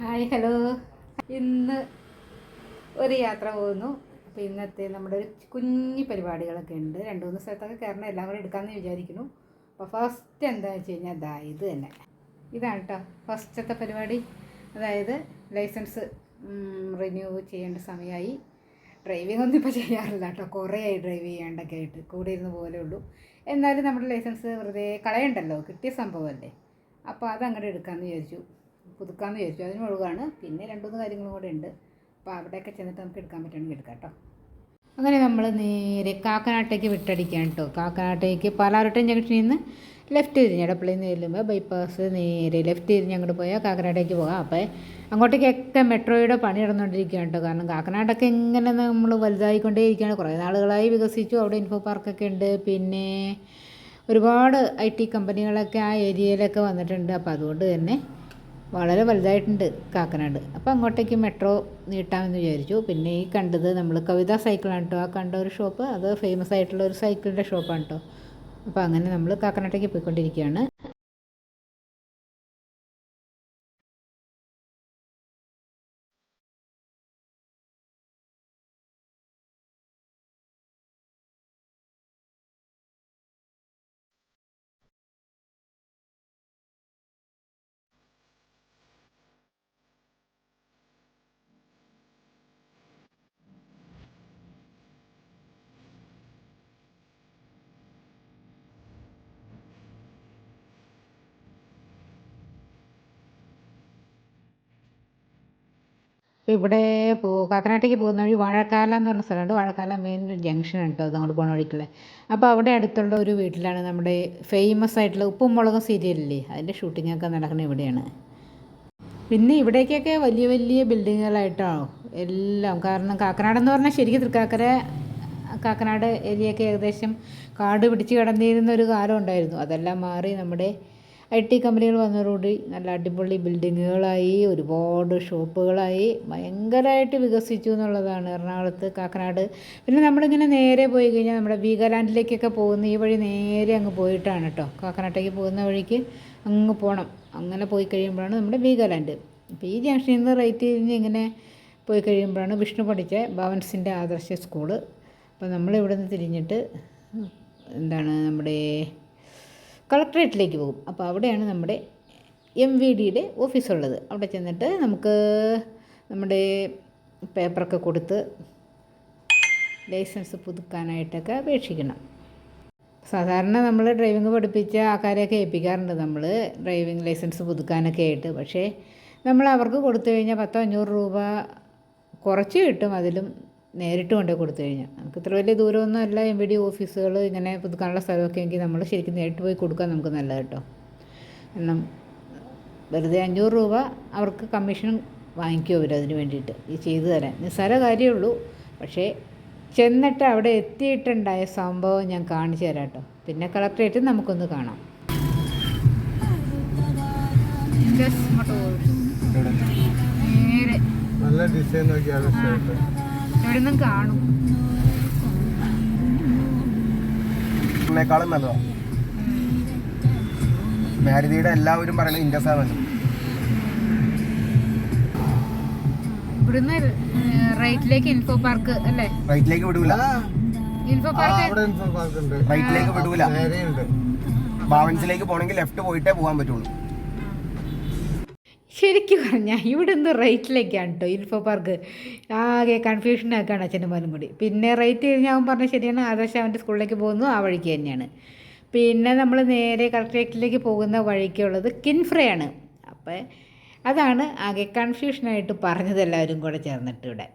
Hi hello. ഇന്ന് ഒരു യാത്ര പോകുന്നു. അപ്പോൾ ഇന്നത്തെ നമ്മുടെ ഒരു കുഞ്ഞു പരിപാടികളൊക്കെ ഉണ്ട്. രണ്ട് മൂന്ന് സ്ഥലത്തൊക്കെ കയറണം എല്ലാം കൂടെ എടുക്കാമെന്ന് വിചാരിക്കുന്നു. അപ്പോൾ ഫസ്റ്റ് എന്താ വെച്ച് കഴിഞ്ഞാൽ ദാ ഇത് തന്നെ. ഇതാണ് കേട്ടോ ഫസ്റ്റത്തെ പരിപാടി. അതായത് ലൈസൻസ് റിന്യൂ ചെയ്യേണ്ട സമയമായി ഡ്രൈവിംഗ് ഒന്നും ഇപ്പോൾ ചെയ്യാറില്ല കേട്ടോ കുറേ ആയി ഡ്രൈവ് ചെയ്യാണ്ടൊക്കെ ആയിട്ട്. കൂടെ ഇരുന്ന് പോലെ ഉള്ളൂ. എന്നാലും നമ്മുടെ ലൈസൻസ് വെറുതെ കളയണ്ടല്ലോ. കിട്ടിയ സംഭവമല്ലേ അപ്പോൾ അതങ്ങോട്ട് എടുക്കാമെന്ന് വിചാരിച്ചു. പുതുക്കാമെന്ന് വിചാരിച്ചു. അതിന് ഒഴിവാണ്. പിന്നെ രണ്ടുമൂന്ന് കാര്യങ്ങളും കൂടെ ഉണ്ട്. അപ്പോൾ അവിടെയൊക്കെ ചെന്നിട്ട് നമുക്ക് എടുക്കാൻ പറ്റുകയാണെങ്കിൽ എടുക്കാം കേട്ടോ. അങ്ങനെ നമ്മൾ നേരെ കാക്കനാട്ടേക്ക് വിട്ടടിക്കാൻ കേട്ടോ. കാക്കനാട്ടേക്ക് പാലാരട്ടം ജംഗ്ഷനിൽ നിന്ന് ലെഫ്റ്റ് തിരിഞ്ഞ്. എടപ്പള്ളിയിൽ നിന്ന് ചെല്ലുമ്പോൾ ബൈപ്പാസ് നേരെ ലെഫ്റ്റ് തിരിഞ്ഞ് അങ്ങോട്ട് പോയാൽ കാക്കനാട്ടേക്ക് പോകാം. അപ്പോൾ അങ്ങോട്ടേക്കൊക്കെ മെട്രോയുടെ പണി നടന്നുകൊണ്ടിരിക്കുകയാണ് കേട്ടോ. കാരണം കാക്കനാടൊക്കെ ഇങ്ങനെ നമ്മൾ വലുതായിക്കൊണ്ടേ ഇരിക്കുകയാണ് കുറേ നാളുകളായി വികസിച്ചു. അവിടെ ഇൻഫോ പാർക്കൊക്കെ ഉണ്ട്. പിന്നെ ഒരുപാട് ഐ ടി കമ്പനികളൊക്കെ ആ ഏരിയയിലൊക്കെ വന്നിട്ടുണ്ട്. അപ്പോൾ അതുകൊണ്ട് തന്നെ വളരെ വലുതായിട്ടുണ്ട് കാക്കനാട്. അപ്പോൾ അങ്ങോട്ടേക്ക് മെട്രോ നീട്ടാമെന്ന് വിചാരിച്ചു. പിന്നെ ഈ കണ്ടത് നമ്മൾ കവിത സൈക്കിളാണ് കേട്ടോ ആ കണ്ട ഒരു ഷോപ്പ് അത് ഫേമസ് ആയിട്ടുള്ള ഒരു സൈക്കിളിന്റെ ഷോപ്പാണ് കേട്ടോ അപ്പോൾ അങ്ങനെ നമ്മൾ കാക്കനാട്ടേക്ക് പോയിക്കൊണ്ടിരിക്കുകയാണ്. അപ്പോൾ ഇവിടെ പോ കാക്കനാട്ടേക്ക് പോകുന്ന വഴി വാഴക്കാല എന്ന് പറഞ്ഞ സ്ഥലമുണ്ട്. വാഴക്കാല മെയിൻ ജംഗ്ഷൻ ഉണ്ട്. കേട്ടോ അങ്ങോട്ട് പോകുന്ന വഴിക്കുള്ള. അപ്പോൾ അവിടെ അടുത്തുള്ള ഒരു വീട്ടിലാണ് നമ്മുടെ ഫേമസ് ആയിട്ടുള്ള ഉപ്പും മുളകും സീരിയലില്ലേ അതിന്റെ ഷൂട്ടിങ്ങൊക്കെ നടക്കുന്നത് ഇവിടെയാണ്. പിന്നെ ഇവിടേക്കൊക്കെ വലിയ വലിയ ബിൽഡിങ്ങുകളായിട്ടാണോ എല്ലാം. കാരണം കാക്കനാട് എന്ന് പറഞ്ഞാൽ ശരിക്കും തൃക്കാക്കര കാക്കനാട് ഏരിയയൊക്കെ ഏകദേശം കാട് പിടിച്ച് കിടന്നിരുന്ന ഒരു കാലം ഉണ്ടായിരുന്നു. അതെല്ലാം മാറി നമ്മുടെ ഐ ടി കമ്പനികൾ വന്നതോടുകൂടി നല്ല അടിപൊളി ബിൽഡിങ്ങുകളായി ഒരുപാട് ഷോപ്പുകളായി ഭയങ്കരമായിട്ട് വികസിച്ചു എന്നുള്ളതാണ് എറണാകുളത്ത് കാക്കനാട്. പിന്നെ നമ്മളിങ്ങനെ നേരെ പോയി കഴിഞ്ഞാൽ നമ്മുടെ വീഗാലാൻഡിലേക്കൊക്കെ പോകുന്ന ഈ വഴി നേരെ അങ്ങ് പോയിട്ടാണ് കേട്ടോ. കാക്കനാട്ടേക്ക് പോകുന്ന വഴിക്ക് അങ്ങ് പോകണം അങ്ങനെ പോയി കഴിയുമ്പോഴാണ് നമ്മുടെ വീഗാലാൻഡ്. അപ്പോൾ ഈ ജംഗ്ഷനിൽ നിന്ന് റൈറ്റ് തിരിഞ്ഞ് ഇങ്ങനെ പോയി കഴിയുമ്പോഴാണ് വിഷ്ണു പഠിച്ച ഭവൻസിന്റെ ആദർശ സ്കൂൾ. അപ്പോൾ നമ്മളിവിടെ നിന്ന് തിരിഞ്ഞിട്ട് എന്താണ് നമ്മുടെ കളക്ട്രേറ്റിലേക്ക് പോകും. അപ്പോൾ അവിടെയാണ് നമ്മുടെ എം വി ഡിയുടെ ഓഫീസുള്ളത്. അവിടെ ചെന്നിട്ട് നമുക്ക് നമ്മുടെ പേപ്പറൊക്കെ കൊടുത്ത് ലൈസൻസ് പുതുക്കാനായിട്ടൊക്കെ അപേക്ഷിക്കണം. സാധാരണ നമ്മൾ ഡ്രൈവിംഗ് പഠിപ്പിച്ച ആൾക്കാരെയൊക്കെ ഏൽപ്പിക്കാറുണ്ട്. നമ്മൾ ഡ്രൈവിംഗ് ലൈസൻസ് പുതുക്കാനൊക്കെ ആയിട്ട്. പക്ഷേ നമ്മൾ അവർക്ക് കൊടുത്തു കഴിഞ്ഞാൽ പത്തോ അഞ്ഞൂറ് രൂപ കുറച്ച് കിട്ടും. അതിലും നേരിട്ട് കൊണ്ട് കൊടുത്തു കഴിഞ്ഞാൽ നമുക്ക് ഇത്ര വലിയ ദൂരമൊന്നും അല്ല. എം വി ഡി ഓഫീസുകൾ ഇങ്ങനെ പുതുക്കാനുള്ള സ്ഥലമൊക്കെ എങ്കിൽ നമ്മൾ ശരിക്കും നേരിട്ട് പോയി കൊടുക്കാൻ നമുക്ക് നല്ലത് കേട്ടോ. കാരണം വെറുതെ അഞ്ഞൂറ് രൂപ അവർക്ക് കമ്മീഷൻ വാങ്ങിക്കും അവർ അതിന് വേണ്ടിയിട്ട്. ഈ ചെയ്തു തരാൻ. നിസ്സാര കാര്യമേ ഉള്ളൂ പക്ഷേ ചെന്നിട്ട് അവിടെ എത്തിയിട്ടുണ്ടായ സംഭവം ഞാൻ കാണിച്ചു തരാം കേട്ടോ. പിന്നെ കളക്ടറേറ്റ് നമുക്കൊന്ന് കാണാം. നേരെ. നല്ല ഡിസൈൻ നോക്കിയാണ് ഇവിടെ നിന്നും കാണും നല്ലതാണ് മാരുതിയുടെ എല്ലാവരും പറയുന്നത് ഇൻഡസ് ആണ് ഇവിടുന്ന് റൈറ്റിലേക്ക് ഇൻഫോ പാർക്ക് അല്ലേ? റൈറ്റിലേക്ക് വിടൂല. ഇൻഫോ പാർക്ക് റൈറ്റിലേക്ക് വിടൂല. നേരെയുണ്ട്. ഭാവൻസിലേക്ക് പോകണമെങ്കിൽ ലെഫ്റ്റ് പോയിട്ടേ പോകാൻ പറ്റുള്ളൂ. ശരിക്കും പറഞ്ഞാൽ എന്തോ റേറ്റിലേക്കാണ് കേട്ടോ ഇൻഫോ പാർക്ക് ആകെ കൺഫ്യൂഷനാക്കാണ് അച്ഛന്റെ മോനും കൂടി. പിന്നെ റേറ്റ് കഴിഞ്ഞാൽ അവൻ പറഞ്ഞ ശരിയാണ് ആദർശ അവന്റെ സ്കൂളിലേക്ക് പോകുന്നു ആ വഴിക്ക് തന്നെയാണ്. പിന്നെ നമ്മൾ നേരെ കളക്ട്രേറ്റിലേക്ക് പോകുന്ന വഴിക്കുള്ളത് കിൻഫ്രയാണ്. അപ്പോൾ അതാണ് ആകെ കൺഫ്യൂഷനായിട്ട് പറഞ്ഞത് എല്ലാവരും കൂടെ ചേർന്നിട്ട് ഇവിടെ.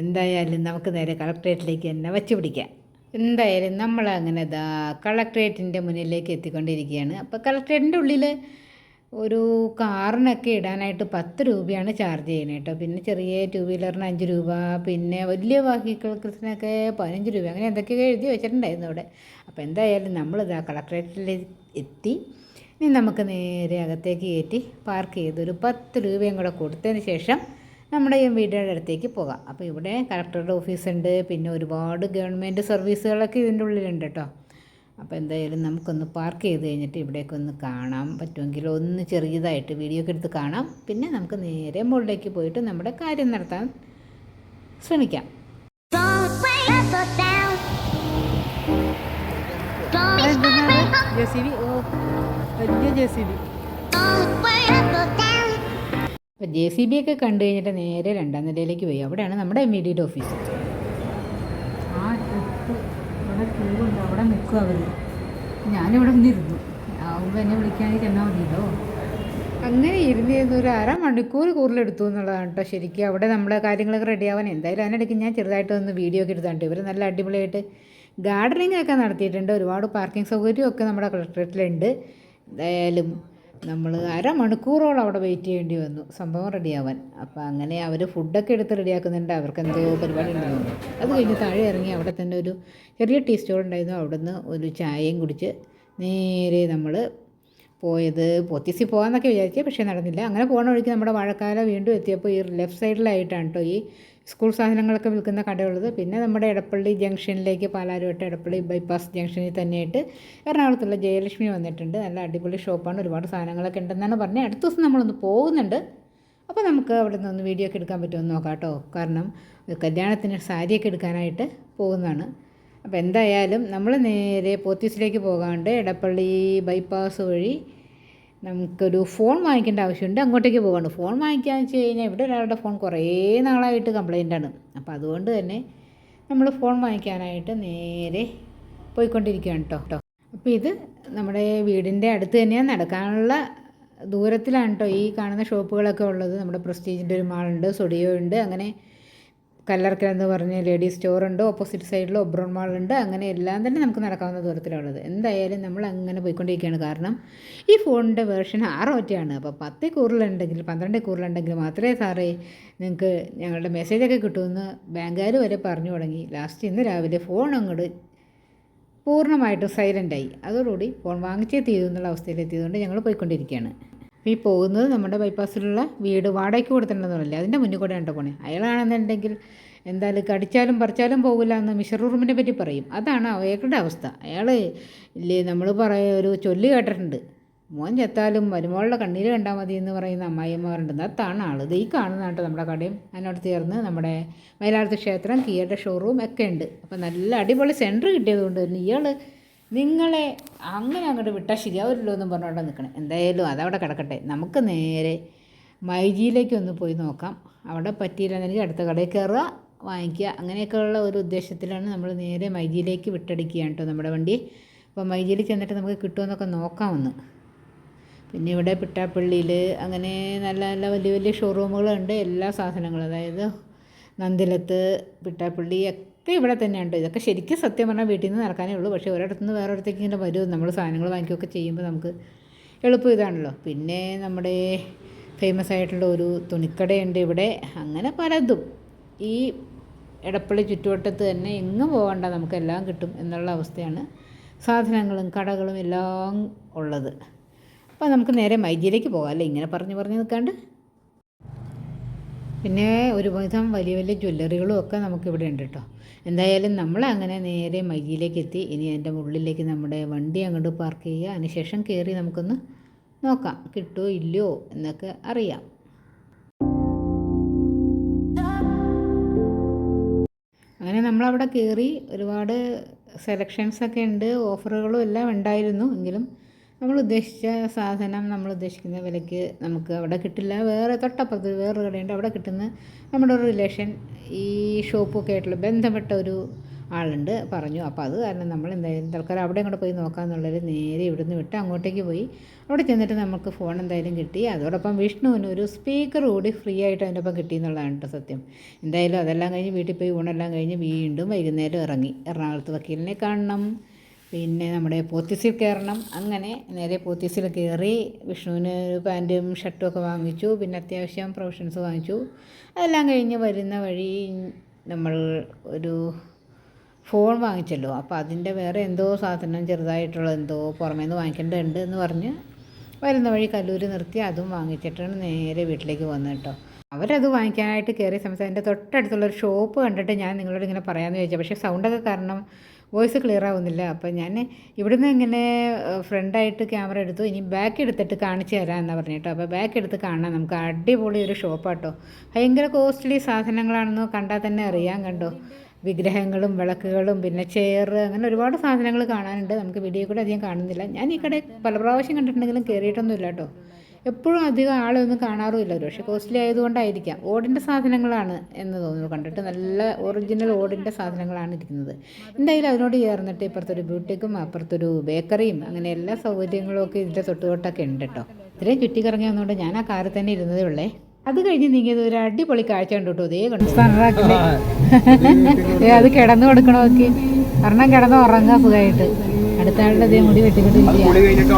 എന്തായാലും നമുക്ക് നേരെ കളക്ട്രേറ്റിലേക്ക് തന്നെ വെച്ച് പിടിക്കാം. എന്തായാലും നമ്മൾ അങ്ങനെ ഇതാ കളക്ട്രേറ്റിന്റെ മുന്നിലേക്ക് എത്തിക്കൊണ്ടിരിക്കുകയാണ്. അപ്പോൾ കളക്ട്രേറ്റിന്റെ ഉള്ളിൽ ഒരു കാറിനൊക്കെ ഇടാനായിട്ട് പത്ത് രൂപയാണ് ചാർജ് ചെയ്യുന്നത് കേട്ടോ. പിന്നെ ചെറിയ ടു വീലറിന് അഞ്ച് രൂപ പിന്നെ വലിയ വാഹിക്കൾക്കൊക്കെ പതിനഞ്ച് രൂപ അങ്ങനെ എന്തൊക്കെയോ എഴുതി വെച്ചിട്ടുണ്ടായിരുന്നു അവിടെ. അപ്പോൾ എന്തായാലും നമ്മളിത് ആ കളക്ട്രേറ്റിൽ എത്തി. ഇനി നമുക്ക് നേരെ അകത്തേക്ക് കയറ്റി പാർക്ക് ചെയ്ത് ഒരു പത്ത് രൂപയും കൂടെ കൊടുത്തതിന് ശേഷം നമ്മുടെ ഈ വീടിന്റെ അടുത്തേക്ക് പോകാം. അപ്പോൾ ഇവിടെ കളക്ടറുടെ ഓഫീസുണ്ട് പിന്നെ ഒരുപാട് ഗവൺമെന്റ് സർവീസുകളൊക്കെ ഇതിന്റെ ഉള്ളിലുണ്ട് കേട്ടോ. അപ്പോൾ എന്തായാലും നമുക്കൊന്ന് പാർക്ക് ചെയ്ത് കഴിഞ്ഞിട്ട് ഇവിടേക്ക് ഒന്ന് കാണാം പറ്റുമെങ്കിൽ ഒന്ന് ചെറിയതായിട്ട് വീഡിയോ ഒക്കെ എടുത്ത് കാണാം. പിന്നെ നമുക്ക് നേരെ മുകളിലേക്ക് പോയിട്ട് നമ്മുടെ കാര്യം നടത്താൻ ശ്രമിക്കാം. J C B? ഓ വലിയ ജെ സി ബി. അപ്പോൾ ജെ സി ബി ഒക്കെ കണ്ടു കഴിഞ്ഞിട്ട് നേരെ രണ്ടാം നിലയിലേക്ക് പോയി. അവിടെയാണ് നമ്മുടെ എം ഇ ഡിയുടെ ഓഫീസ് ആ ട്രിപ്പ് ഇവിടെ ക്യൂ ഉണ്ട് അവിടെ നിൽക്കും അവർ ഞാനിവിടെ നിന്നിരുന്നു. ആവുമ്പോൾ എന്നെ വിളിക്കാനേ എന്നാ മതിയല്ലോ? അങ്ങനെ ഇരുന്നിരുന്ന്. ഒരു അര മണിക്കൂർ കൂടുതലെടുത്തു എന്നുള്ളതാണ് കേട്ടോ ശരിക്കും. അവിടെ നമ്മളെ കാര്യങ്ങളൊക്കെ റെഡിയാവാൻ എന്തായാലും അതിനിടയ്ക്ക് ഞാൻ ചെറുതായിട്ട് ഒന്ന് വീഡിയോ ഒക്കെ എടുത്തിട്ടുണ്ട് ഇവർ നല്ല അടിപൊളിയായിട്ട് ഗാർഡനിങ് ഒക്കെ നടത്തിയിട്ടുണ്ട്. ഒരുപാട് പാർക്കിംഗ് സൗകര്യമൊക്കെ നമ്മുടെ കളക്ട്രേറ്റിലുണ്ട് എന്തായാലും നമ്മൾ അരമണിക്കൂറോളം അവിടെ വെയിറ്റ് ചെയ്യേണ്ടി വന്നു. സംഭവം റെഡിയാവാൻ അപ്പോൾ അങ്ങനെ അവർ ഫുഡൊക്കെ എടുത്ത് റെഡിയാക്കുന്നുണ്ട് അവർക്ക് എന്തോ പരിപാടി ഉണ്ടെന്ന് അത് കഴിഞ്ഞ് താഴെ ഇറങ്ങി അവിടെ തന്നെ ഒരു ചെറിയ ടീ സ്റ്റോൾ ഉണ്ടായിരുന്നു. നിന്ന് ഒരു ചായയും കുടിച്ച് നേരെ നമ്മൾ പോയത് പൊത്തിസി പോകാമെന്നൊക്കെ വിചാരിച്ചേ പക്ഷേ നടന്നില്ല. അങ്ങനെ പോകുന്ന വഴിക്ക് നമ്മുടെ വാഴക്കാല വീണ്ടും എത്തിയപ്പോൾ ഈ ലെഫ്റ്റ് സൈഡിലായിട്ടാണ് കേട്ടോ ഈ സ്കൂൾ സാധനങ്ങളൊക്കെ വിൽക്കുന്ന കടയുള്ളത്. പിന്നെ നമ്മുടെ എടപ്പള്ളി ജംഗ്ഷനിലേക്ക് പാലാരുവട്ട എടപ്പള്ളി ബൈപ്പാസ് ജംഗ്ഷനിൽ തന്നെയായിട്ട് എറണാകുളത്തുള്ള ജയലക്ഷ്മി വന്നിട്ടുണ്ട്. നല്ല അടിപൊളി ഷോപ്പാണ്. ഒരുപാട് സാധനങ്ങളൊക്കെ ഉണ്ടെന്നാണ് പറഞ്ഞത്. അടുത്ത ദിവസം നമ്മളൊന്ന് പോകുന്നുണ്ട്. അപ്പോൾ നമുക്ക് അവിടെ നിന്ന് വീഡിയോ ഒക്കെ എടുക്കാൻ പറ്റുമെന്ന് നോക്കാം കേട്ടോ. കാരണം കല്യാണത്തിന് സാരിയൊക്കെ എടുക്കാനായിട്ട് പോകുന്നതാണ്. അപ്പോൾ എന്തായാലും നമ്മൾ നേരെ പോത്തീസിലേക്ക് പോകാണ്ട് എടപ്പള്ളി ബൈപ്പാസ് വഴി നമുക്കൊരു ഫോൺ വാങ്ങിക്കേണ്ട ആവശ്യമുണ്ട് അങ്ങോട്ടേക്ക് പോകണം ഫോൺ വാങ്ങിക്കാന്ന് വെച്ച് കഴിഞ്ഞാൽ ഇവിടെ ഒരാളുടെ ഫോൺ കുറേ നാളായിട്ട് കംപ്ലൈന്റ് ആണ്. അപ്പോൾ അതുകൊണ്ട് തന്നെ നമ്മൾ ഫോൺ വാങ്ങിക്കാനായിട്ട് നേരെ പോയിക്കൊണ്ടിരിക്കുകയാണ് കേട്ടോ കേട്ടോ അപ്പോൾ ഇത് നമ്മുടെ വീടിന്റെ അടുത്ത് തന്നെയാണ് നടക്കാനുള്ള ദൂരത്തിലാണ് കേട്ടോ ഈ കാണുന്ന ഷോപ്പുകളൊക്കെ ഉള്ളത്. നമ്മുടെ പ്രസ്റ്റീജിന്റെ ഒരു മാളുണ്ട് സുഡിയോ ഉണ്ട് അങ്ങനെ കല്ലറക്കൽ എന്ന് പറഞ്ഞ ലേഡീസ് സ്റ്റോർ ഉണ്ട് ഓപ്പോസിറ്റ് സൈഡിൽ ഒബ്രോൺ മാളുണ്ട് അങ്ങനെ എല്ലാം തന്നെ നമുക്ക് നടക്കാവുന്ന ദൂരത്തിലുള്ളത്. എന്തായാലും നമ്മൾ അങ്ങനെ പോയിക്കൊണ്ടിരിക്കുകയാണ്. കാരണം ഈ ഫോണിന്റെ വേർഷൻ ആറ് ഒറ്റയാണ്. അപ്പോൾ പത്ത് കൂറിലുണ്ടെങ്കിൽ പന്ത്രണ്ട് കൂറിലുണ്ടെങ്കിൽ മാത്രമേ സാറേ നിങ്ങൾക്ക് ഞങ്ങളുടെ മെസ്സേജൊക്കെ കിട്ടുമെന്ന് ബാങ്കുകാർ വരെ പറഞ്ഞു തുടങ്ങി. ലാസ്റ്റ് ഇന്ന് രാവിലെ ഫോൺ അങ്ങോട്ട് പൂർണമായിട്ടും സൈലന്റായി അതോടുകൂടി ഫോൺ വാങ്ങിച്ചേ തീരുന്നുള്ള അവസ്ഥയിലെത്തിയതുകൊണ്ട് ഞങ്ങൾ പോയിക്കൊണ്ടിരിക്കുകയാണ്. ഈ പോകുന്നത് നമ്മുടെ ബൈപ്പാസിലുള്ള വീട് വാടകയ്ക്ക് കൊടുത്തിട്ടുണ്ടെന്നല്ലേ അതിന്റെ മുന്നിൽ കൂടെ ഉണ്ടോ പോണേ അയാളാണെന്നുണ്ടെങ്കിൽ എന്തായാലും കടിച്ചാലും പറിച്ചാലും പോകില്ല എന്ന് മിഷർ റൂമിനെ പറ്റി പറയും. അതാണ് അയാളുടെ അവസ്ഥ. അയാൾ ഇല്ലേ നമ്മൾ പറയ ഒരു ചൊല്ല് കേട്ടിട്ടുണ്ട്. മോൻ ചെത്താലും മരുമോളുടെ കണ്ണീര് കണ്ടാൽ മതി എന്ന് പറയുന്ന അമ്മായിമാരുണ്ട് അതാണ് ആൾ ഇത് ഈ കാണുന്ന കേട്ടോ നമ്മുടെ കടയും അതിനോട് ചേർന്ന് നമ്മുടെ മയിലാടുത്ത് ക്ഷേത്രം കിയയുടെ ഷോറൂം ഒക്കെ ഉണ്ട്. അപ്പോൾ നല്ല അടിപൊളി സെന്റർ കിട്ടിയതുകൊണ്ട് ഇയാൾ നിങ്ങളെ അങ്ങനെ അങ്ങോട്ട് വിട്ടാൽ ശരിയാവില്ലല്ലോ എന്നും പറഞ്ഞുകൊണ്ട് നിൽക്കണം എന്തായാലും അതവിടെ കിടക്കട്ടെ. നമുക്ക് നേരെ മൈജിയിലേക്ക് ഒന്ന് പോയി നോക്കാം. അവിടെ പറ്റിയില്ലെന്നെങ്കിൽ അടുത്ത കടയിൽ കയറുക വാങ്ങിക്കുക. അങ്ങനെയൊക്കെയുള്ള ഒരു ഉദ്ദേശത്തിലാണ് നമ്മൾ നേരെ മൈജിയിലേക്ക് വിട്ടടിക്കുകയാണ് കേട്ടോ നമ്മുടെ വണ്ടി. അപ്പോൾ മൈജിയിൽ ചെന്നിട്ട് നമുക്ക് കിട്ടുമെന്നൊക്കെ നോക്കാം ഒന്ന് പിന്നെ ഇവിടെ പിട്ടാപ്പള്ളിയിൽ അങ്ങനെ നല്ല നല്ല വലിയ വലിയ ഷോറൂമുകളുണ്ട് എല്ലാ സാധനങ്ങളും. അതായത് നന്ദിലത്ത് പിട്ടാപ്പള്ളി ഒക്കെ ഇവിടെ തന്നെയുണ്ട്. ഇതൊക്കെ ശരിക്കും സത്യം പറഞ്ഞാൽ വീട്ടിൽ നിന്ന് നടക്കാനേ ഉള്ളൂ. പക്ഷേ ഒരിടത്തു നിന്ന് വേറെ ഇടത്തേക്ക് ഇങ്ങനെ വരും. നമ്മൾ സാധനങ്ങൾ വാങ്ങിക്കുകയൊക്കെ ചെയ്യുമ്പോൾ നമുക്ക് എളുപ്പം ഇതാണല്ലോ. പിന്നെ നമ്മുടെ ഫേമസ് ആയിട്ടുള്ള ഒരു തുണിക്കടയുണ്ട് ഇവിടെ. അങ്ങനെ പലതും. ഈ ഇടപ്പള്ളി ചുറ്റുവട്ടത്ത് തന്നെ എങ്ങും പോകണ്ട. നമുക്കെല്ലാം കിട്ടും എന്നുള്ള അവസ്ഥയാണ് സാധനങ്ങളും കടകളും എല്ലാം ഉള്ളത്. അപ്പോൾ നമുക്ക് നേരെ മൈജിയിലേക്ക് പോകാം അല്ലേ? ഇങ്ങനെ പറഞ്ഞ് പറഞ്ഞ് നിൽക്കാണ്ട്. പിന്നെ ഒരുവിധം വലിയ വലിയ ജ്വല്ലറികളും ഒക്കെ നമുക്കിവിടെ ഉണ്ട് കേട്ടോ. എന്തായാലും നമ്മൾ അങ്ങനെ നേരെ മയ്യിലേക്ക് എത്തി ഇനി അതിന്റെ ഉള്ളിലേക്ക് നമ്മുടെ വണ്ടി അങ്ങോട്ട് പാർക്ക് ചെയ്യുക. അതിനുശേഷം കയറി നമുക്കൊന്ന് നോക്കാം. കിട്ടുമോ ഇല്ലയോ എന്നൊക്കെ അറിയാം. അങ്ങനെ നമ്മളവിടെ കയറി ഒരുപാട് സെലക്ഷൻസൊക്കെ ഉണ്ട്. ഓഫറുകളും എല്ലാം ഉണ്ടായിരുന്നു. എങ്കിലും നമ്മൾ ഉദ്ദേശിച്ച സാധനം നമ്മൾ ഉദ്ദേശിക്കുന്ന വിലയ്ക്ക് നമുക്ക് അവിടെ കിട്ടില്ല. വേറെ തൊട്ടപ്പുറത്ത് വേറൊരു കടയുണ്ട്. അവിടെ കിട്ടുന്ന നമ്മുടെ ഒരു റിലേഷൻ ഈ ഷോപ്പൊക്കെ ആയിട്ടുള്ള ബന്ധപ്പെട്ട ഒരു ആളുണ്ട് പറഞ്ഞു. അപ്പോൾ അത് കാരണം നമ്മൾ എന്തായാലും തൽക്കാലം അവിടെ അങ്ങോട്ട് പോയി നോക്കാമെന്നുള്ളൊരു നേരെ ഇവിടുന്ന് വിട്ട് അങ്ങോട്ടേക്ക് പോയി. അവിടെ ചെന്നിട്ട് നമുക്ക് ഫോൺ എന്തായാലും കിട്ടി. അതോടൊപ്പം വിഷ്ണുവിന് ഒരു സ്പീക്കർ കൂടി ഫ്രീ ആയിട്ട് അതിന്റെ ഒപ്പം കിട്ടി എന്നുള്ളതാണ് കേട്ടോ സത്യം. എന്തായാലും അതെല്ലാം കഴിഞ്ഞ് വീട്ടിൽ പോയി ഊണെല്ലാം കഴിഞ്ഞ് വീണ്ടും വൈകുന്നേരം ഇറങ്ങി. എറണാകുളത്ത് വക്കീലിനെ കാണണം. പിന്നെ നമ്മുടെ പോത്തീസിൽ കയറണം. അങ്ങനെ നേരെ പോത്തീസിൽ കയറി വിഷ്ണുവിന് പാന്റും ഷർട്ടും ഒക്കെ വാങ്ങിച്ചു. പിന്നെ അത്യാവശ്യം പ്രൊവിഷൻസ് വാങ്ങിച്ചു. അതെല്ലാം കഴിഞ്ഞ് വരുന്ന വഴി നമ്മൾ ഒരു ഫോൺ വാങ്ങിച്ചല്ലോ. അപ്പോൾ അതിന്റെ വേറെ എന്തോ സാധനം ചെറുതായിട്ടുള്ള എന്തോ പുറമേ നിന്ന് വാങ്ങിക്കേണ്ടതുണ്ട് എന്ന് പറഞ്ഞ് വരുന്ന വഴി കല്ലൂരി നിർത്തി അതും വാങ്ങിച്ചിട്ടാണ് നേരെ വീട്ടിലേക്ക് വന്നത് കേട്ടോ. അവരത് വാങ്ങിക്കാനായിട്ട് കയറിയ സമയത്ത് അതിന്റെ തൊട്ടടുത്തുള്ള ഒരു ഷോപ്പ് കണ്ടിട്ട് ഞാൻ നിങ്ങളോട് ഇങ്ങനെ പറയാമെന്ന് ചോദിച്ചാൽ പക്ഷേ സൗണ്ടൊക്കെ കാരണം വോയിസ് ക്ലിയർ ആവുന്നില്ല അപ്പോൾ ഞാൻ ഇവിടുന്ന് ഇങ്ങനെ ഫ്രണ്ടായിട്ട് ക്യാമറ എടുത്തു. ഇനി ബാക്ക് എടുത്തിട്ട് കാണിച്ചു തരാം എന്നാണ് കേട്ടോ അപ്പോൾ ബാക്ക് എടുത്ത് കാണാം നമുക്ക് അടിപൊളി ഒരു ഷോപ്പാട്ടോ. ഭയങ്കര കോസ്റ്റ്ലി സാധനങ്ങളാണെന്ന് കണ്ടാൽ തന്നെ അറിയാം കണ്ടോ? വിഗ്രഹങ്ങളും വിളക്കുകളും പിന്നെ ചെയർ അങ്ങനെ ഒരുപാട് സാധനങ്ങൾ കാണാനുണ്ട്. നമുക്ക് വീഡിയോ കൂടെ അധികം കാണുന്നില്ല. ഞാൻ ഈ കട പല പ്രാവശ്യം കണ്ടിട്ടുണ്ടെങ്കിലും കയറിയിട്ടൊന്നുമില്ല കേട്ടോ. എപ്പോഴും അധികം ആളൊന്നും കാണാറുമില്ല. ഒരു പക്ഷേ കോസ്റ്റ്ലി ആയതുകൊണ്ടായിരിക്കാം. ഓടിന്റെ സാധനങ്ങളാണ് എന്ന് തോന്നുന്നു. കണ്ടിട്ട് നല്ല ഒറിജിനൽ ഓടിന്റെ സാധനങ്ങളാണ് ഇരിക്കുന്നത്. എന്തായാലും അതിനോട് ചേർന്നിട്ട് ഇപ്പുറത്തൊരു ബ്യൂട്ടിക്കും അപ്പുറത്തൊരു ബേക്കറിയും അങ്ങനെ എല്ലാ സൗകര്യങ്ങളും ഒക്കെ ഇതിന്റെ തൊട്ടുതൊട്ടൊക്കെ ഉണ്ട് കേട്ടോ ഇത്രയും ചുറ്റിക്കറങ്ങി വന്നുകൊണ്ട് ഞാൻ ആ കാറിൽ തന്നെ ഇരുന്നതേ ഉള്ളേ. അത് കഴിഞ്ഞ് നീങ്ങിയത് ഒരു അടിപൊളി കാഴ്ച കണ്ടു കേട്ടോ ഇതേ കണ്ടു. അത് കിടന്നു കൊടുക്കണമൊക്കെ കാരണം കിടന്ന് ഉറങ്ങാ സുഖമായിട്ട് അടുത്ത ആളുടെ അതേ മുടി വെട്ടിക്കൊണ്ടിരിക്കുക